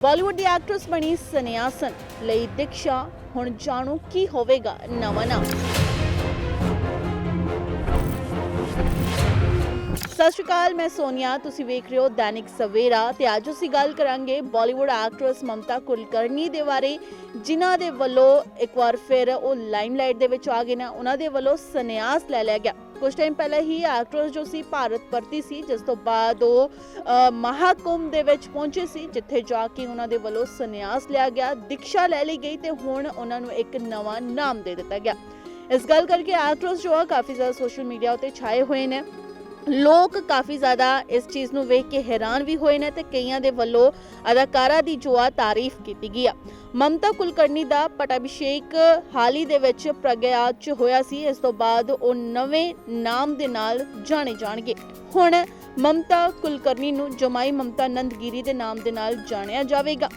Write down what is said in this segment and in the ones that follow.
ਬਾਲੀਵੁੱਡ ਦੀ actress ਬਣੀ ਸਨਿਆਸਨ ਲਈ ਦੀਕਸ਼ਾ ਹੁਣ ਜਾਣੋ ਕੀ ਹੋਵੇਗਾ ਨਵਾਂ ਨਾਮ। ਸਤਿ ਸ਼੍ਰੀ ਅਕਾਲ, ਮੈਂ ਸੋਨੀਆ। ਤੁਸੀਂ ਵੇਖ ਰਹੇ ਹੋ ਦੈਨਿਕ ਸਵੇਰਾ ਤੇ ਅੱਜ ਅਸੀਂ ਗੱਲ ਕਰਾਂਗੇ ਬਾਲੀਵੁੱਡ ਐਕਟਰੈਸ ਮਮਤਾ ਕੁਲਕਰਨੀ ਦੇ ਬਾਰੇ, ਜਿਨ੍ਹਾਂ ਦੇ ਵੱਲੋਂ ਇੱਕ ਵਾਰ ਫਿਰ ਉਹ ਲਾਈਮਲਾਈਟ ਦੇ ਵਿੱਚ ਆ ਗਏ ਨੇ। ਉਹਨਾਂ ਦੇ ਵੱਲੋਂ ਸੰਨਿਆਸ ਲੈ ਲਿਆ ਗਿਆ। ਕੁਝ ਟਾਈਮ ਪਹਿਲਾਂ ਹੀ ਐਕਟਰਸ ਜੋ ਸੀ ਭਾਰਤ ਪਰਤੀ ਸੀ, ਜਿਸ ਤੋਂ ਬਾਅਦ ਉਹ ਮਹਾਕੁੰਭ ਦੇ ਵਿੱਚ ਪਹੁੰਚੇ ਸੀ, ਜਿੱਥੇ ਜਾ ਕੇ ਉਹਨਾਂ ਦੇ ਵੱਲੋਂ ਸੰਨਿਆਸ ਲਿਆ ਗਿਆ, ਦੀਕਸ਼ਾ ਲੈ ਲਈ ਗਈ ਤੇ ਹੁਣ ਉਹਨਾਂ ਨੂੰ ਇੱਕ ਨਵਾਂ ਨਾਮ ਦੇ ਦਿੱਤਾ ਗਿਆ। ਇਸ ਗੱਲ ਕਰਕੇ ਐਕਟਰਸ ਜੋ ਆ, ਕਾਫੀ ਜ਼ਿਆਦਾ ਸੋਸ਼ਲ ਮੀਡੀਆ ਉੱਤੇ ਛਾਏ ਹੋਏ ਨੇ। ਲੋਕ ਕਾਫੀ ਜ਼ਿਆਦਾ ਇਸ ਚੀਜ਼ ਨੂੰ ਵੇਖ ਕੇ ਹੈਰਾਨ ਵੀ ਹੋਏ ਨੇ ਤੇ ਕਈਆਂ ਦੇ ਵੱਲੋਂ ਅਦਾਕਾਰਾ ਦੀ ਜੋ ਆ ਤਾਰੀਫ ਕੀਤੀ ਗਈ ਆ। ਮਮਤਾ ਕੁਲਕਰਨੀ ਦਾ ਪਟਾਭਿਸ਼ੇਕ ਹਾਲ ਹੀ ਦੇ ਵਿੱਚ ਪ੍ਰਗਿਆਤ ਚ ਹੋਇਆ ਸੀ। ਇਸ ਤੋਂ ਬਾਅਦ ਉਹ ਨਵੇਂ ਨਾਮ ਦੇ ਨਾਲ ਜਾਣੇ ਜਾਣਗੇ। ਹੁਣ ਮਮਤਾ ਕੁਲਕਰਨੀ ਨੂੰ ਜਮਾਈ ਮਮਤਾ ਨੰਦਗਿਰੀ ਦੇ ਨਾਮ ਦੇ ਨਾਲ ਜਾਣਿਆ ਜਾਵੇਗਾ।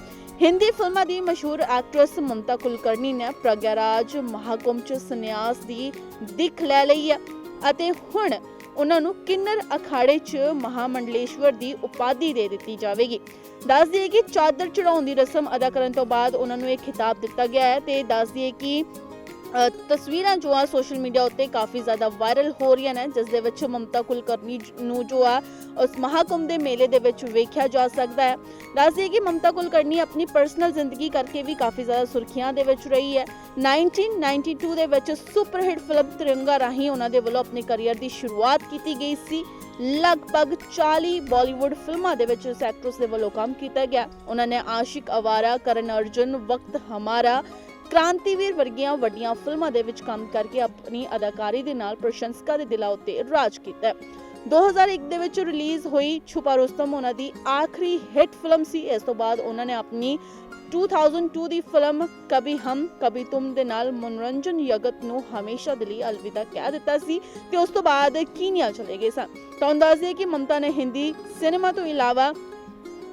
ਹਿੰਦੀ ਫਿਲਮਾਂ ਦੀ ਮਸ਼ਹੂਰ ਐਕਟਰੈਸ ਮਮਤਾ ਕੁਲਕਰਨੀ ਨੇ ਪ੍ਰਗਿਆਰਾਜ ਮਹਾਕੁੰਭ ਚ ਸੰਨਿਆਸ ਦੀ ਦਿੱਖ ਲੈ ਲਈ ਹੈ ਅਤੇ ਹੁਣ ਉਹਨਾਂ ਨੂੰ ਕਿੰਨਰ ਅਖਾੜੇ 'ਚ ਮਹਾਮੰਡਲੇਸ਼ਵਰ ਦੀ ਉਪਾਧੀ ਦੇ ਦਿੱਤੀ ਜਾਵੇਗੀ। ਦੱਸ ਦਈਏ ਕਿ ਚਾਦਰ ਚੜਾਉਣ ਦੀ ਰਸਮ ਅਦਾ ਕਰਨ ਤੋਂ ਬਾਅਦ ਉਹਨਾਂ ਨੂੰ ਇਹ ਖਿਤਾਬ ਦਿੱਤਾ ਗਿਆ ਹੈ ਤੇ ਦੱਸ ਦਈਏ ਕਿ ਤਸਵੀਰਾਂ ਜੋ ਆ ਸੋਸ਼ਲ ਮੀਡੀਆ ਉੱਤੇ ਕਾਫੀ ਜ਼ਿਆਦਾ ਵਾਇਰਲ ਹੋ ਰਹੀਆਂ ਨੇ, ਜਿਸ ਦੇ ਵਿੱਚ ਮਮਤਾ ਕੁਲਕਰਨੀ ਨੂੰ ਜੋ ਆ ਉਸ ਮਹਾਕੁੰਭ ਦੇ ਮੇਲੇ ਦੇ ਵਿੱਚ ਵੇਖਿਆ ਜਾ ਸਕਦਾ ਹੈ। ਦੱਸ ਕਿ ਮਮਤਾ ਕੁਲਕਰਨੀ ਆਪਣੀ ਪਰਸਨਲ ਜ਼ਿੰਦਗੀ ਕਰਕੇ ਵੀ ਕਾਫੀ ਜ਼ਿਆਦਾ ਸੁਰਖੀਆਂ ਦੇ ਵਿੱਚ ਰਹੀ ਹੈ। 1992 ਦੇ ਵਿੱਚ ਸੁਪਰਹਿੱਟ ਫਿਲਮ ਤਿਰੰਗਾ ਰਾਹੀਂ ਉਹਨਾਂ ਦੇ ਵੱਲੋਂ ਆਪਣੇ ਕੈਰੀਅਰ ਦੀ ਸ਼ੁਰੂਆਤ ਕੀਤੀ ਗਈ ਸੀ। ਲਗਭਗ 40 ਬਾਲੀਵੁੱਡ ਫਿਲਮਾਂ ਦੇ ਵਿੱਚ ਇਸ ਐਕਟਰਸ ਦੇ ਵੱਲੋਂ ਕੰਮ ਕੀਤਾ ਗਿਆ। ਉਹਨਾਂ ਨੇ ਆਸ਼ਿਕ ਅਵਾਰਾ, ਕਰਨ ਅਰਜੁਨ, ਵਕਤ ਹਮਾਰਾ ਕ੍ਰਾਂਤੀਵੀਰ ਵਰਗੀਆਂ ਵੱਡੀਆਂ ਫਿਲਮਾਂ ਦੇ ਵਿੱਚ ਕੰਮ ਕਰਕੇ ਆਪਣੀ ਅਦਾਕਾਰੀ ਦੇ ਨਾਲ ਪ੍ਰਸ਼ੰਸਕਾਂ ਦੇ ਦਿਲਾਂ ਉੱਤੇ ਰਾਜ ਕੀਤਾ ਹੈ। 2001 ਦੇ ਵਿੱਚ ਰਿਲੀਜ਼ ਹੋਈ ਛੁਪਾ ਰੁਸਤਮ ਉਹਨਾਂ ਦੀ ਆਖਰੀ ਹਿੱਟ ਫਿਲਮ ਸੀ। ਇਸ ਤੋਂ ਬਾਅਦ ਉਹਨਾਂ ਨੇ ਆਪਣੀ 2002 ਦੀ ਫਿਲਮ ਕਭੀ ਹਮ, ਕਭੀ ਤੁਮ ਦੇ ਨਾਲ ਮਨੋਰੰਜਨ ਜਗਤ ਨੂੰ ਹਮੇਸ਼ਾ ਦੇ ਲਈ ਅਲਵਿਦਾ ਕਹਿ ਦਿੱਤਾ ਸੀ ਤੇ ਉਸ ਤੋਂ ਬਾਅਦ ਕੀਨੀਆ ਚਲੇ ਗਏ ਸਨ। ਤੁਹਾਨੂੰ ਦੱਸ ਕਿ ਮਮਤਾ ਨੇ ਹਿੰਦੀ ਸਿਨੇਮਾ ਤੋਂ ਇਲਾਵਾ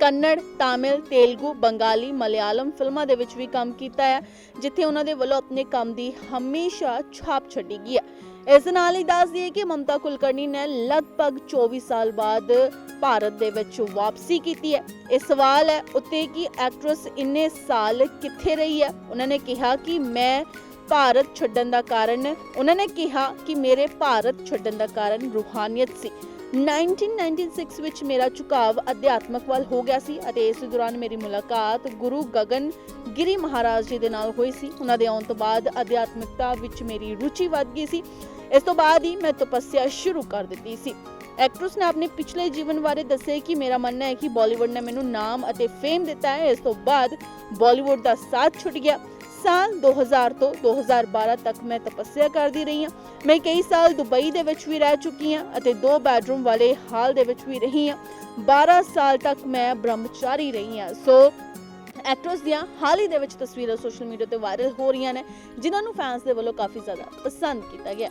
ਕੰਨੜ, ਤਾਮਿਲ, ਤੇਲਗੂ, ਬੰਗਾਲੀ, ਮਲਿਆਲਮ ਫਿਲਮਾਂ ਦੇ ਵਿੱਚ ਵੀ ਕੰਮ ਕੀਤਾ ਹੈ ਜਿੱਥੇ ਉਹਨਾਂ ਦੇ ਵੱਲੋਂ ਆਪਣੇ ਕੰਮ ਦੀ ਹਮੇਸ਼ਾ ਛਾਪ ਛੱਡੀ ਗਈ ਹੈ। ਇਸ ਨਾਲ ਹੀ ਦੱਸ ਦਈਏ ਕਿ ਮਮਤਾ ਕੁਲਕਰਨੀ ਨੇ ਲਗਭਗ 24 ਸਾਲ ਬਾਅਦ ਭਾਰਤ ਦੇ ਵਿੱਚ ਵਾਪਸੀ ਕੀਤੀ ਹੈ। ਇਹ ਸਵਾਲ ਹੈ ਉੱਤੇ ਕਿ ਐਕਟਰੈਸ ਇੰਨੇ ਸਾਲ ਕਿੱਥੇ ਰਹੀ ਹੈ? ਉਹਨਾਂ ਨੇ ਕਿਹਾ ਕਿ ਮੈਂ ਭਾਰਤ ਛੱਡਣ ਦਾ ਕਾਰਨ ਉਹਨਾਂ ਨੇ ਕਿਹਾ ਕਿ ਮੇਰੇ ਭਾਰਤ ਛੱਡਣ ਦਾ ਕਾਰਨ ਰੂਹਾਨੀਅਤ ਸੀ। 1996 ਵਿੱਚ ਮੇਰਾ ਝੁਕਾਵ ਅਧਿਆਤਮਕ ਵੱਲ ਹੋ ਗਿਆ ਸੀ ਅਤੇ ਇਸ ਦੌਰਾਨ ਮੇਰੀ ਮੁਲਾਕਾਤ ਗੁਰੂ ਗਗਨ ਗਿਰੀ ਮਹਾਰਾਜ ਜੀ ਦੇ ਨਾਲ ਹੋਈ ਸੀ। ਉਹਨਾਂ ਦੇ ਆਉਣ ਤੋਂ ਬਾਅਦ ਅਧਿਆਤਮਿਕਤਾ ਵਿੱਚ ਮੇਰੀ ਰੁਚੀ ਵੱਧ ਗਈ ਸੀ। ਇਸ ਤੋਂ ਬਾਅਦ ਹੀ ਮੈਂ ਤਪੱਸਿਆ ਸ਼ੁਰੂ ਕਰ ਦਿੱਤੀ ਸੀ। ਐਕਟਰਸ ਨੇ ਆਪਣੇ ਪਿਛਲੇ ਜੀਵਨ ਬਾਰੇ ਦੱਸਿਆ ਕਿ ਮੇਰਾ ਮੰਨਣਾ ਹੈ ਕਿ ਬਾਲੀਵੁੱਡ ਨੇ ਮੈਨੂੰ ਨਾਮ ਅਤੇ ਫੇਮ ਦਿੱਤਾ ਹੈ। ਇਸ ਤੋਂ ਬਾਅਦ ਬਾਲੀਵੁੱਡ ਦਾ ਸਾਥ ਛੁੱਟ ਗਿਆ। ਸਾਲ 2000 ਤੋਂ 2012 ਤੱਕ ਮੈਂ ਤਪੱਸਿਆ ਕਰਦੀ ਰਹੀ ਹਾਂ। ਮੈਂ ਕਈ ਸਾਲ ਦੁਬਈ ਦੇ ਵਿੱਚ ਵੀ ਰਹਿ ਚੁੱਕੀ ਹਾਂ ਅਤੇ ਦੋ ਬੈਡਰੂਮ ਵਾਲੇ ਹਾਲ ਦੇ ਵਿੱਚ ਵੀ ਰਹੀ ਹਾਂ। 12 ਸਾਲ ਤੱਕ ਮੈਂ ਬ੍ਰਹਮਚਾਰੀ ਰਹੀ ਹਾਂ। ਸੋ ਐਕਟਰਸ ਦੀਆਂ ਹਾਲ ਹੀ ਦੇ ਵਿੱਚ ਤਸਵੀਰਾਂ ਸੋਸ਼ਲ ਮੀਡੀਆ ਤੇ ਵਾਇਰਲ ਹੋ ਰਹੀਆਂ ਨੇ, ਜਿਨ੍ਹਾਂ ਨੂੰ ਫੈਨਸ ਦੇ ਵੱਲੋਂ ਕਾਫੀ ਜ਼ਿਆਦਾ ਪਸੰਦ ਕੀਤਾ ਗਿਆ।